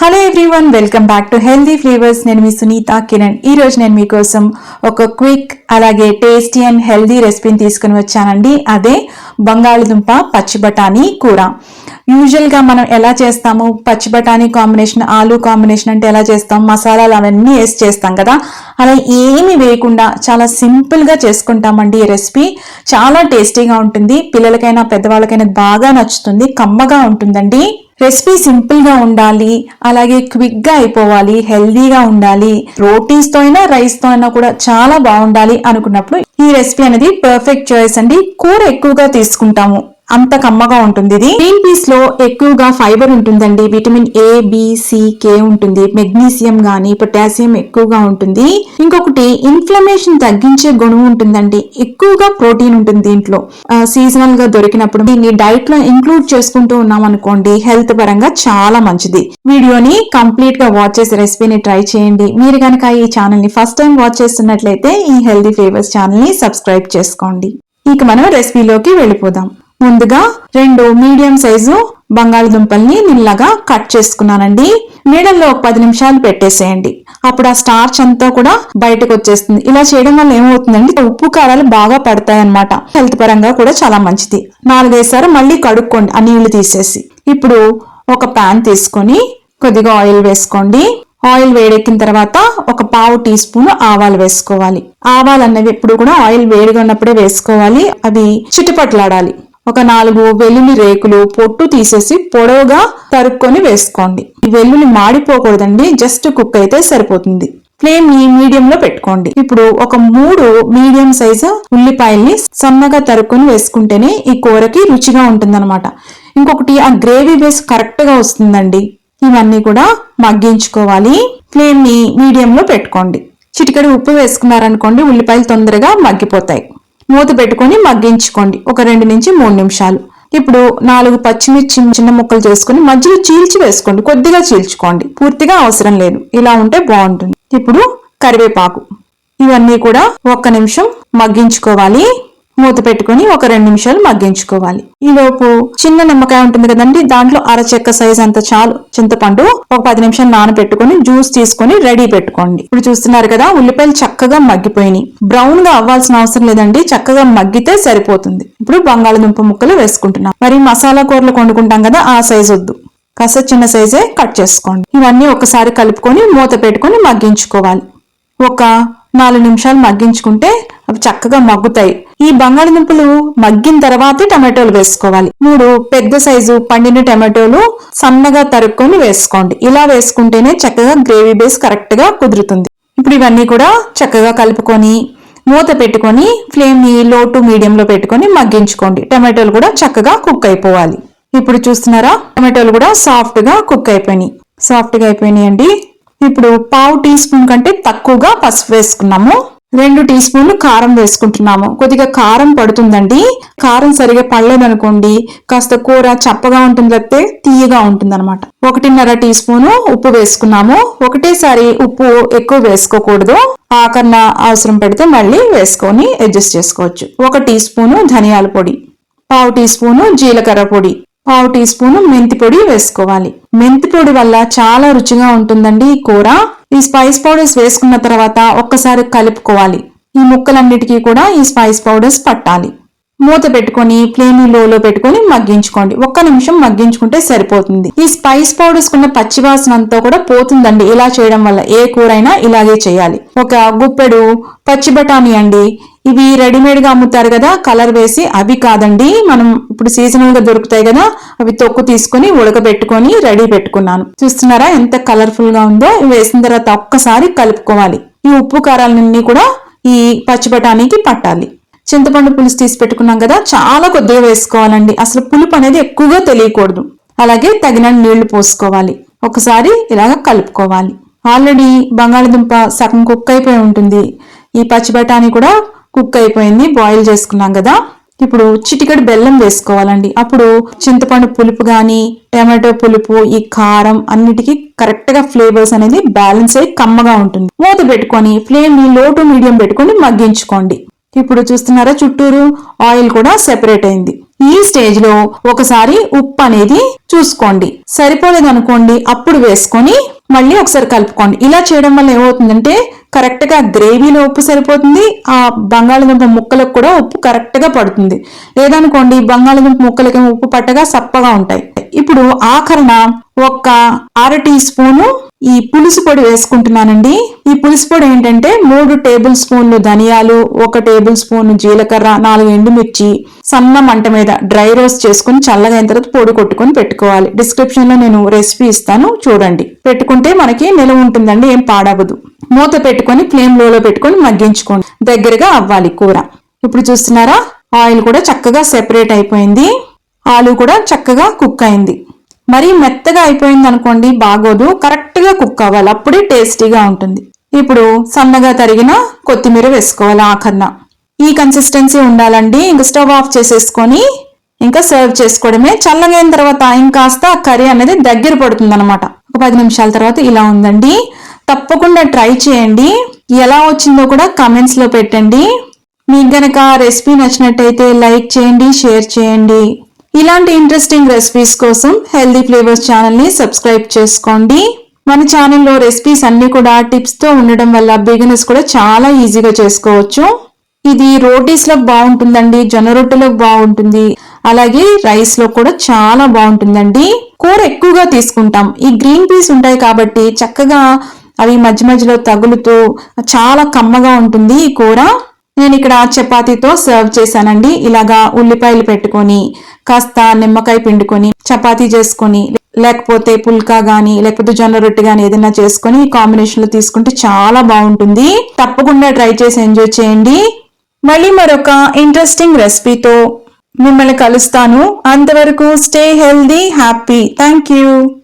Hello everyone welcome back to Healthy Flavours నేను మీ సునీత కిరణ్. ఈ రోజు నేను మీకోసం ఒక క్విక్ అలాగే టేస్టీ అండ్ హెల్దీ రెసిపీని తీసుకుని వచ్చానండి. అదే బంగాళదుంప పచ్చి బఠానీ కూర. యూజువల్గా మనం ఎలా చేస్తాము? పచ్చి బఠానీ కాంబినేషన్ ఆలు కాంబినేషన్ అంటే ఎలా చేస్తాం? మసాలాలు అవన్నీ వేసి చేస్తాం కదా. అలా ఏమి వేయకుండా చాలా సింపుల్గా చేసుకుంటామండి ఈ రెసిపీ చాలా టేస్టీగా ఉంటుంది. పిల్లలకైనా పెద్దవాళ్ళకైనా బాగా నచ్చుతుంది. కమ్మగా ఉంటుందండి. రెసిపీ సింపుల్గా ఉండాలి అలాగే క్విక్గా అయిపోవాలి హెల్దీగా ఉండాలి. రోటీస్తో అయినా రైస్తో అయినా కూడా చాలా బాగుండాలి అనుకున్నప్పుడు ఈ రెసిపీ అనేది పర్ఫెక్ట్ చాయిస్ అండి. కూర ఎక్కువగా తీసుకుంటాము. అంత కమ్మగా ఉంటుంది ఇది. గ్రీన్ పీస్లో ఎక్కువగా ఫైబర్ ఉంటుందండి. Vitamin A B C K ఉంటుంది. మెగ్నీషియం గానీ పొటాషియం ఎక్కువగా ఉంటుంది. ఇంకొకటి ఇన్ఫ్లమేషన్ తగ్గించే గుణం ఉంటుందండి. ఎక్కువగా ప్రోటీన్ ఉంటుంది దీంట్లో. సీజనల్గా దొరికినప్పుడు దీన్ని డైట్లో ఇంక్లూడ్ చేసుకుంటూ ఉన్నాం అనుకోండి హెల్త్ పరంగా చాలా మంచిది. వీడియోని కంప్లీట్గా వాచ్ చేసే రెసిపీని ట్రై చేయండి. మీరు కనుక ఈ ఛానల్ని ఫస్ట్ టైం వాచ్ చేస్తున్నట్లయితే ఈ హెల్దీ ఫ్లేవర్స్ ఛానల్ని సబ్స్క్రైబ్ చేసుకోండి. ఇక మనం రెసిపీలోకి వెళ్ళిపోదాం. ముందుగా రెండు మీడియం సైజు బంగాళదుంపల్ని నిల్లగా కట్ చేసుకున్నానండి. నీడల్లో ఒక పది నిమిషాలు పెట్టేసేయండి. అప్పుడు ఆ స్టార్చ్ అంతా కూడా బయటకు వచ్చేస్తుంది. ఇలా చేయడం వల్ల ఏమవుతుందండి ఉప్పు కారాలు బాగా పడతాయి అనమాట హెల్త్ పరంగా కూడా చాలా మంచిది. నాలుగైసారి మళ్ళీ కడుక్కోండి. ఆ నీళ్ళు తీసేసి. ఇప్పుడు ఒక ప్యాన్ తీసుకొని కొద్దిగా ఆయిల్ వేసుకోండి. ఆయిల్ వేడెక్కిన తర్వాత ఒక పావు టీ స్పూన్ ఆవాలు వేసుకోవాలి. ఆవాలు అన్నవి ఎప్పుడు కూడా ఆయిల్ వేడిగా ఉన్నప్పుడే వేసుకోవాలి. అవి చిటిపట్లాడాలి. ఒక నాలుగు వెల్లుల్లి రేకులు పొట్టు తీసేసి పొడవుగా తరుక్కొని వేసుకోండి. ఈ వెల్లుల్లి మాడిపోకూడదండి జస్ట్ కుక్ అయితే సరిపోతుంది. ఫ్లేమ్ని మీడియం లో పెట్టుకోండి. ఇప్పుడు ఒక మూడు మీడియం సైజు ఉల్లిపాయల్ని సన్నగా తరుక్కొని వేసుకుంటేనే ఈ కూరకి రుచిగా ఉంటుందన్నమాట. ఇంకొకటి ఆ గ్రేవీ బేస్ కరెక్ట్గా వస్తుందండి. ఇవన్నీ కూడా మగ్గించుకోవాలి. ఫ్లేమ్ని మీడియం లో పెట్టుకోండి. చిటికడి ఉప్పు వేసుకున్నారనుకోండి ఉల్లిపాయలు తొందరగా మగ్గిపోతాయి. మూత పెట్టుకొని మగ్గించుకోండి. ఒక రెండు నుంచి మూడు నిమిషాలు. ఇప్పుడు నాలుగు పచ్చిమిర్చి చిన్న ముక్కలు చేసుకుని మధ్యలో చీల్చి వేసుకోండి. కొద్దిగా చీల్చుకోండి. పూర్తిగా అవసరం లేదు. ఇలా ఉంటే బాగుంటుంది. ఇప్పుడు కరివేపాకు. ఇవన్నీ కూడా ఒక్క నిమిషం మగ్గించుకోవాలి. మూత పెట్టుకుని ఒక రెండు నిమిషాలు మగ్గించుకోవాలి. ఈలోపు చిన్న నిమ్మకాయ ఉంటుంది కదండి దాంట్లో అర చెక్క సైజ్ అంత చాలు చింతపండు ఒక పది నిమిషాలు నానబెట్టుకుని జ్యూస్ తీసుకొని రెడీ పెట్టుకోండి. ఇప్పుడు చూస్తున్నారు కదా ఉల్లిపాయలు చక్కగా మగ్గిపోయినాయి. బ్రౌన్గా అవ్వాల్సిన అవసరం లేదండి చక్కగా మగ్గితే సరిపోతుంది. ఇప్పుడు బంగాళదుంప ముక్కలు వేసుకుంటున్నాం. మరి మసాలా కూరలు వండుకుంటాం కదా ఆ సైజ్ వద్దు. కాస్త చిన్న సైజే కట్ చేసుకోండి. ఇవన్నీ ఒకసారి కలుపుకొని మూత పెట్టుకొని మగ్గించుకోవాలి. ఒక నాలుగు నిమిషాలు మగ్గించుకుంటే అవి చక్కగా మగ్గుతాయి. ఈ బంగాళదుంపలు మగ్గిన తర్వాతే టమాటోలు వేసుకోవాలి. మూడు పెద్ద సైజు పండిన టమాటోలు సన్నగా తరుక్కొని వేసుకోండి. ఇలా వేసుకుంటేనే చక్కగా గ్రేవీ బేస్ కరెక్ట్గా కుదురుతుంది. ఇప్పుడు ఇవన్నీ కూడా చక్కగా కలుపుకొని మూత పెట్టుకొని ఫ్లేమ్ని లో టు మీడియం లో పెట్టుకొని మగ్గించుకోండి. టమాటోలు కూడా చక్కగా కుక్ అయిపోవాలి. ఇప్పుడు చూస్తున్నారా? టమాటోలు కూడా సాఫ్ట్గా కుక్ అయిపోయినాయి. సాఫ్ట్గా అయిపోయినాయండి. ఇప్పుడు పావు టీ స్పూన్ కంటే తక్కువగా పసుపు వేసుకున్నాము. రెండు టీ స్పూన్లు కారం వేసుకుంటున్నాము. కొద్దిగా కారం పడుతుందండి. కారం సరిగా పడలేదనుకోండి కాస్త కూర చప్పగా ఉంటుంది తప్పితే తీయగా ఉంటుంది అనమాట ఒకటిన్నర టీ స్పూను ఉప్పు వేసుకున్నాము. ఒకటేసారి ఉప్పు ఎక్కువ వేసుకోకూడదు. ఆకరణ అవసరం పెడితే మళ్ళీ వేసుకొని అడ్జస్ట్ చేసుకోవచ్చు. ఒక టీ స్పూను ధనియాల పొడి పావు టీ స్పూను జీలకర్ర పొడి. పావు టీ స్పూను మెంతి పొడి వేసుకోవాలి. మెంతి పొడి వల్ల చాలా రుచిగా ఉంటుందండి ఈ కూర. ఈ స్పైస్ పౌడర్స్ వేసుకున్న తర్వాత ఒక్కసారి కలుపుకోవాలి. ఈ ముక్కలన్నిటికీ కూడా ఈ స్పైస్ పౌడర్స్ పట్టాలి. మూత పెట్టుకొని ఫ్లేమ్ లోలో పెట్టుకొని మగ్గించుకోండి. ఒక్క నిమిషం మగ్గించుకుంటే సరిపోతుంది. ఈ స్పైస్ పౌడర్స్ కున్న పచ్చివాసన అంతా కూడా పోతుందండి. ఇలా చేయడం వల్ల ఏ కూరైనా ఇలాగే చేయాలి. ఒక గుప్పెడు పచ్చి బఠానీ అండి. ఇవి రెడీమేడ్గా అమ్ముతారు కదా కలర్ వేసి అవి కాదండి. మనం ఇప్పుడు సీజనల్గా దొరుకుతాయి కదా అవి తొక్కు తీసుకొని ఉడకబెట్టుకొని రెడీ పెట్టుకున్నాను. చూస్తున్నారా ఎంత కలర్ఫుల్గా ఉందో? వేసిన తర్వాత ఒక్కసారి కలుపుకోవాలి. ఈ ఉప్పు కారాలన్నీ కూడా ఈ పచ్చి బఠానీకి పట్టాలి. చింతపండు పులుసు తీసి పెట్టుకున్నాం కదా చాలా కొద్దిగా వేసుకోవాలండి. అసలు పులుపు అనేది ఎక్కువగా తెలియకూడదు. అలాగే తగిన నీళ్ళు పోసుకోవాలి. ఒకసారి ఇలాగ కలుపుకోవాలి. ఆల్రెడీ బంగాళదుంప సగం కుక్ అయిపోయి ఉంటుంది. ఈ పచ్చి బఠానీ కూడా కుక్ అయిపోయింది బాయిల్ చేసుకున్నాం కదా. ఇప్పుడు చిటికడి బెల్లం వేసుకోవాలండి. అప్పుడు చింతపండు పులుపు కానీ టమాటో పులుపు ఈ కారం అన్నిటికీ కరెక్ట్గా ఫ్లేవర్స్ అనేది బ్యాలెన్స్ అయ్యి కమ్మగా ఉంటుంది. మూత పెట్టుకొని ఫ్లేమ్ని లో టు మీడియం పెట్టుకొని మగ్గించుకోండి. ఇప్పుడు చూస్తున్నారా చుట్టూరు ఆయిల్ కూడా సెపరేట్ అయింది. ఈ స్టేజ్లో ఒకసారి ఉప్పు అనేది చూసుకోండి. సరిపోలేదు అనుకోండి అప్పుడు వేసుకొని మళ్ళీ ఒకసారి కలుపుకోండి. ఇలా చేయడం వల్ల ఏమవుతుందంటే కరెక్ట్గా గ్రేవీలో ఉప్పు సరిపోతుంది. ఆ బంగాళదుంప ముక్కలకు కూడా ఉప్పు కరెక్ట్గా పడుతుంది. లేదనుకోండి బంగాళదుంప ముక్కలకి ఉప్పు పట్టగా సప్పగా ఉంటాయి. ఇప్పుడు ఆఖరణ ఒక్క అర టీ స్పూను ఈ పులుసు పొడి వేసుకుంటున్నానండి. ఈ పులుసు పొడి ఏంటంటే మూడు టేబుల్ స్పూన్లు ధనియాలు ఒక టేబుల్ స్పూన్ జీలకర్ర నాలుగు ఎండుమిర్చి సన్న మంట మీద డ్రై రోస్ట్ చేసుకుని చల్లగా అయిన తర్వాత పొడి కొట్టుకొని పెట్టుకోవాలి. డిస్క్రిప్షన్లో నేను రెసిపీ ఇస్తాను చూడండి. పెట్టుకుంటే మనకి నిలవ ఉంటుందండి ఏం పాడవదు మూత పెట్టుకొని ఫ్లేమ్ లోలో పెట్టుకొని మగ్గించుకోండి. దగ్గరగా అవ్వాలి కూర. ఇప్పుడు చూస్తున్నారా? ఆయిల్ కూడా చక్కగా సెపరేట్ అయిపోయింది. ఆలు కూడా చక్కగా కుక్ అయింది. మరీ మెత్తగా అయిపోయింది అనుకోండి బాగోదు కరెక్ట్గా కుక్ అవ్వాలి. అప్పుడే టేస్టీగా ఉంటుంది. ఇప్పుడు సన్నగా తరిగిన కొత్తిమీర వేసుకోవాలి ఆఖరణ ఈ కన్సిస్టెన్సీ ఉండాలండి. ఇంకా స్టవ్ ఆఫ్ చేసేసుకొని ఇంకా సర్వ్ చేసుకోవడమే. చల్లగైన తర్వాత ఇంకాస్త కర్రీ అనేది దగ్గర పడుతుంది అనమాట ఒక పది నిమిషాల తర్వాత ఇలా ఉందండి. తప్పకుండా ట్రై చేయండి. ఎలా వచ్చిందో కూడా కమెంట్స్లో పెట్టండి. మీకు గనక రెసిపీ నచ్చినట్టయితే లైక్ చేయండి షేర్ చేయండి. ఇలాంటి ఇంట్రెస్టింగ్ రెసిపీస్ కోసం హెల్దీ ఫ్లేవర్స్ ఛానల్ని సబ్స్క్రైబ్ చేసుకోండి. మన ఛానల్లో రెసిపీస్ అన్నీ కూడా టిప్స్తో ఉండడం వల్ల బిగినర్స్ కూడా చాలా ఈజీగా చేసుకోవచ్చు. ఇది రోటీస్లో బాగుంటుందండి జొన్న రొట్టెలకు బాగుంటుంది అలాగే రైస్లో కూడా చాలా బాగుంటుందండి. కూర ఎక్కువగా తీసుకుంటాం. ఈ గ్రీన్ పీస్ ఉంటాయి కాబట్టి చక్కగా అవి మధ్య మధ్యలో తగులుతూ చాలా కమ్మగా ఉంటుంది ఈ కూర. నేను ఇక్కడ చపాతీతో సర్వ్ చేశానండి. ఇలాగా ఉల్లిపాయలు పెట్టుకొని కాస్త నిమ్మకాయ పిండుకొని చపాతీ చేసుకొని లేకపోతే పుల్కా గానీ లేకపోతే జొన్న రొట్టె గానీ ఏదైనా చేసుకొని ఈ కాంబినేషన్లో తీసుకుంటే చాలా బాగుంటుంది. తప్పకుండా ట్రై చేసి ఎంజాయ్ చేయండి. మళ్ళీ మరొక ఇంట్రెస్టింగ్ రెసిపీతో మిమ్మల్ని కలుస్తాను. అంతవరకు stay healthy happy. Thank you.